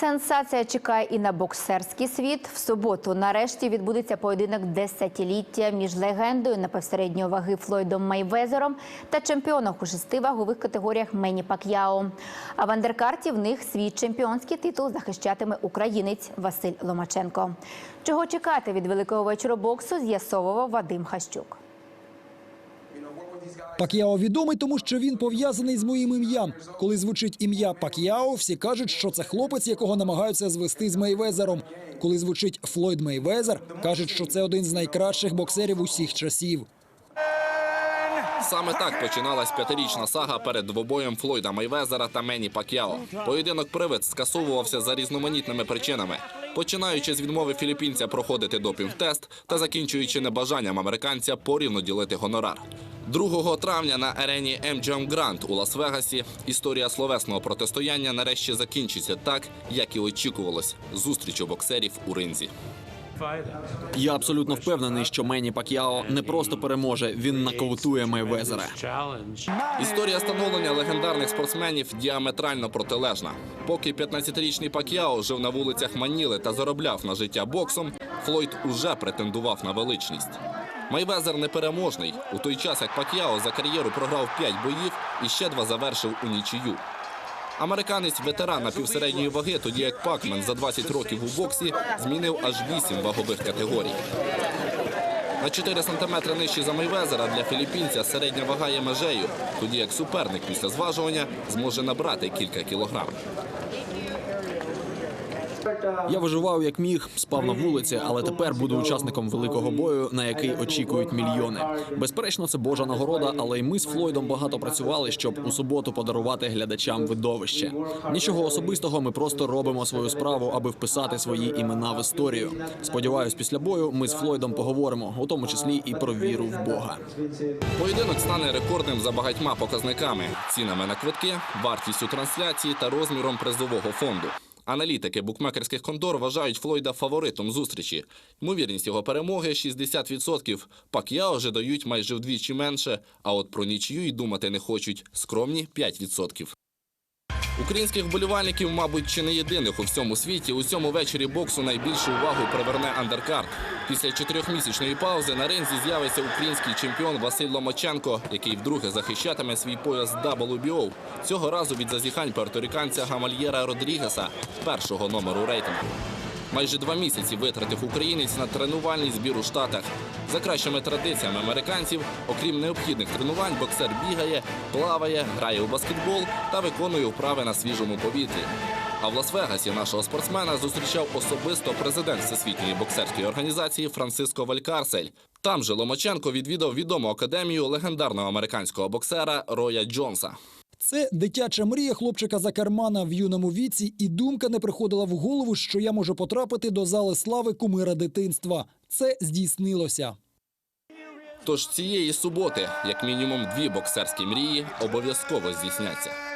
Сенсація чекає і на боксерський світ. В суботу нарешті відбудеться поєдинок десятиліття між легендою напівсередньої ваги Флойдом Майвезером та чемпіоном у шести вагових категоріях Мені Пак'яо. А в андеркарті в них свій чемпіонський титул захищатиме українець Василь Ломаченко. Чого чекати від великого вечора боксу, з'ясовував Вадим Хащук. Пак'яо відомий, тому що він пов'язаний з моїм ім'ям. Коли звучить ім'я Пак'яо, всі кажуть, що це хлопець, якого намагаються звести з Мейвезером. Коли звучить Флойд Мейвезер, кажуть, що це один з найкращих боксерів усіх часів. Саме так починалась п'ятирічна сага перед двобоєм Флойда Майвезера та Мені Пак'яо. Поєдинок привид скасовувався за різноманітними причинами, починаючи з відмови філіппінця проходити допінг-тест та закінчуючи небажанням американця порівно ділити гонорар. 2 травня на арені MGM Grand у Лас-Вегасі історія словесного протистояння нарешті закінчиться так, як і очікувалось зустріч у боксерів у ринзі. Я абсолютно впевнений, що Мені Пак'яо не просто переможе, він нокаутує Мейвезера. Історія становлення легендарних спортсменів діаметрально протилежна. Поки 15-річний Пак'яо жив на вулицях Маніли та заробляв на життя боксом, Флойд уже претендував на величність. Майвезер непереможний. У той час, як Пак'яо за кар'єру програв 5 боїв і ще два завершив у нічию. Американець ветеран напівсередньої ваги, тоді як Пакмен за 20 років у боксі змінив аж 8 вагових категорій. На 4 сантиметри нижче за Мейвезера для філіппінця середня вага є межею, тоді як суперник після зважування зможе набрати кілька кілограм. Я виживав як міг, спав на вулиці, але тепер буду учасником великого бою, на який очікують мільйони. Безперечно, це Божа нагорода, але й ми з Флойдом багато працювали, щоб у суботу подарувати глядачам видовище. Нічого особистого, ми просто робимо свою справу, аби вписати свої імена в історію. Сподіваюсь, після бою ми з Флойдом поговоримо, у тому числі і про віру в Бога. Поєдинок стане рекордним за багатьма показниками: цінами на квитки, вартістю трансляції та розміром призового фонду. Аналітики букмекерських кондор вважають Флойда фаворитом зустрічі. Ймовірність його перемоги 60%. Пак'яо вже дають майже вдвічі менше, а от про нічию й думати не хочуть скромні 5%. Українських вболівальників, мабуть, чи не єдиних у всьому світі. У цьому вечорі боксу найбільшу увагу приверне андеркарт. Після чотирьохмісячної паузи на ринзі з'явиться український чемпіон Василь Ломаченко, який вдруге захищатиме свій пояс WBO. Цього разу від зазіхань порториканця Гамальєра Родрігеса, першого номеру рейтингу. Майже два місяці витратив українець на тренувальний збір у Штатах. За кращими традиціями американців, окрім необхідних тренувань, боксер бігає, плаває, грає у баскетбол та виконує вправи на свіжому повітрі. А в Лас-Вегасі нашого спортсмена зустрічав особисто президент Всесвітньої боксерської організації Франциско Валькарсель. Там же Ломаченко відвідав відому академію легендарного американського боксера Роя Джонса. Це дитяча мрія хлопчика Закермана в юному віці, і думка не приходила в голову, що я можу потрапити до зали слави кумира дитинства. Це здійснилося. Тож цієї суботи, як мінімум, дві боксерські мрії обов'язково здійсняться.